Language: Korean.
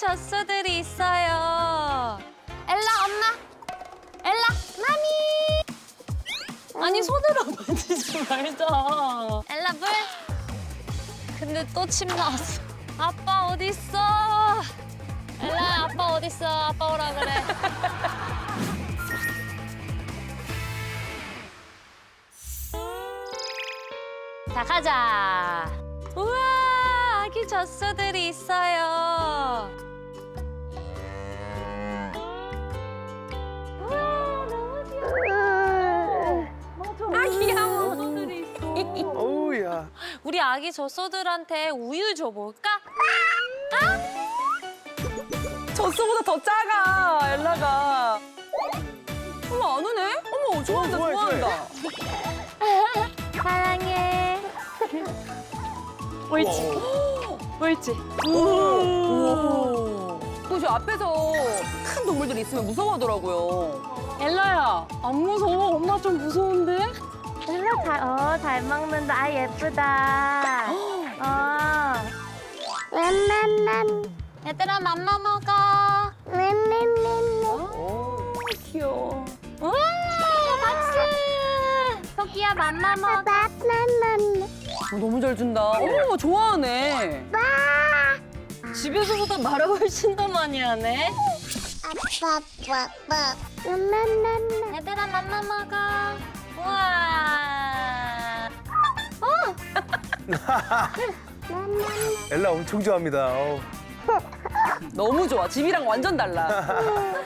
젖소들이 있어요. 엘라 엄마. 엘라 마미. 아니 손으로 만지지 말자. 엘라 물. 근데 또 침 나왔어. 아빠 어디 있어? 엘라 아빠 어디 있어? 아빠 오라 그래. 자 가자. 우와 아기 젖소들이 있어요. 우리 아기 젖소들한테 우유 줘볼까? 젖소보다 더 작아 엘라가. 어머 안 우네? 어머 좋아한다 좋아해, 좋아한다. 사랑해. 옳지. 옳지. 그저 앞에서 큰 동물들이 있으면 무서워하더라고요. 엘라야 안 무서워? 엄마 좀 무서운데? 엘라 잘, 어, 잘 먹는다. 아, 예쁘다. 어. 맘맘맘. 얘들아 맘마 먹어. 맘맘맘. 어. 귀여워. 우와 박수. 토끼야, 맘마 먹어. 맘맘맘. 어, 너무 잘 준다. 어머 좋아하네. 집에서보다 말을 훨씬 더 많이 하네. 아빠빠빠. 맘맘맘. 얘들아 맘마 먹어. 우와. 엘라 엄청 좋아합니다. 너무 좋아. 집이랑 완전 달라.